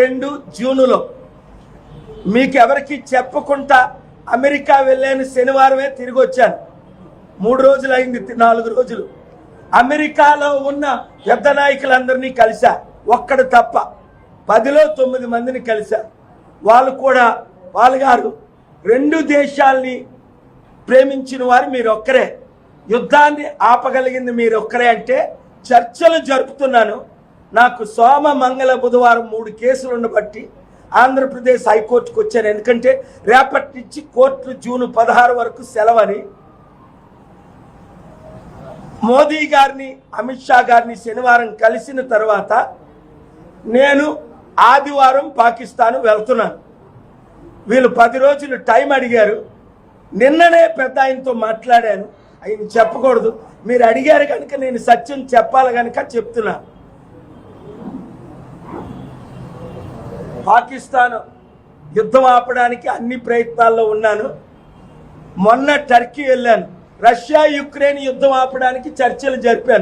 రెండు జూనులో. మీకు ఎవరికి చెప్పకుండా అమెరికా వెళ్ళాను శనివారమే తిరిగి వచ్చాను మూడు రోజులు అయింది నాలుగు రోజులు. అమెరికాలో ఉన్న పెద్ద నాయకులందరినీ కలిశా. ఒక్కడు తప్ప. పదిలో తొమ్మిది మందిని కలిశా. వాళ్ళు కూడా వాళ్ళు రెండు దేశాల్ని ప్రేమించిన వారు మీరు ఒక్కరే యుద్ధాన్ని ఆపగలిగింది మీరు ఒక్కరే అంటే చర్చలు జరుపుతున్నాను. నాకు సోమ మంగళ బుధవారం మూడు కేసులను బట్టి ఆంధ్రప్రదేశ్ హైకోర్టుకు వచ్చాను. ఎందుకంటే రేపటి నుంచి కోర్టులు జూన్ పదహారు వరకు సెలవని మోదీ గారిని అమిత్ షా గారిని శనివారం కలిసిన తర్వాత నేను ఆదివారం పాకిస్తాన్ వెళ్తున్నాను. వీళ్ళు పది రోజులు టైం అడిగారు. నిన్ననే పెద్ద ఆయనతో మాట్లాడాను. ఆయన చెప్పకూడదు. మీరు అడిగారు కనుక నేను సత్యం చెప్పాలి కనుక చెప్తున్నా. పాకిస్తాన్ యుద్ధం ఆపడానికి అన్ని ప్రయత్నాల్లో ఉన్నాను. మొన్న టర్కీ వెళ్ళాను. రష్యా యుక్రెయిన్ యుద్ధం ఆపడానికి చర్చలు జరిపాను.